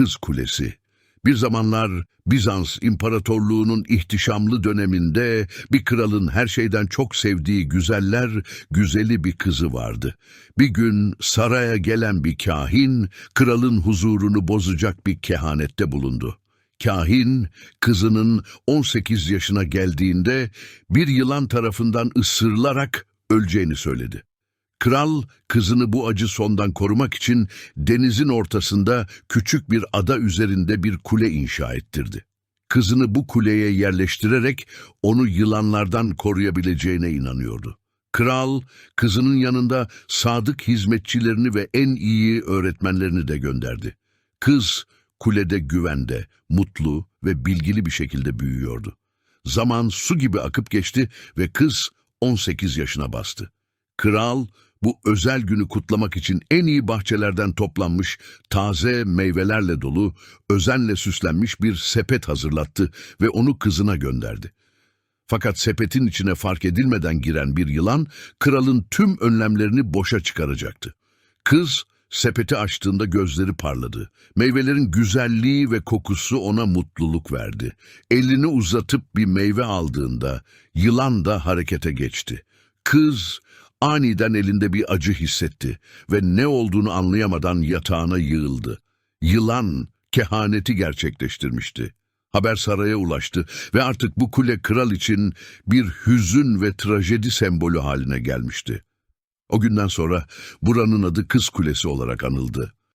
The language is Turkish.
Kız Kulesi. Bir zamanlar Bizans İmparatorluğu'nun ihtişamlı döneminde bir kralın her şeyden çok sevdiği güzeller, güzeli bir kızı vardı. Bir gün saraya gelen bir kahin, kralın huzurunu bozacak bir kehanette bulundu. Kahin, kızının 18 yaşına geldiğinde bir yılan tarafından ısırılarak öleceğini söyledi. Kral, kızını bu acı sondan korumak için denizin ortasında küçük bir ada üzerinde bir kule inşa ettirdi. Kızını bu kuleye yerleştirerek onu yılanlardan koruyabileceğine inanıyordu. Kral, kızının yanında sadık hizmetçilerini ve en iyi öğretmenlerini de gönderdi. Kız, kulede güvende, mutlu ve bilgili bir şekilde büyüyordu. Zaman su gibi akıp geçti ve kız 18 yaşına bastı. Kral bu özel günü kutlamak için en iyi bahçelerden toplanmış taze meyvelerle dolu, özenle süslenmiş bir sepet hazırlattı ve onu kızına gönderdi. Fakat sepetin içine fark edilmeden giren bir yılan kralın tüm önlemlerini boşa çıkaracaktı. Kız sepeti açtığında gözleri parladı. Meyvelerin güzelliği ve kokusu ona mutluluk verdi. Elini uzatıp bir meyve aldığında yılan da harekete geçti. Kız aniden elinde bir acı hissetti ve ne olduğunu anlayamadan yatağına yığıldı. Yılan kehaneti gerçekleştirmişti. Haber saraya ulaştı ve artık bu kule kral için bir hüzün ve trajedi sembolü haline gelmişti. O günden sonra buranın adı Kız Kulesi olarak anıldı.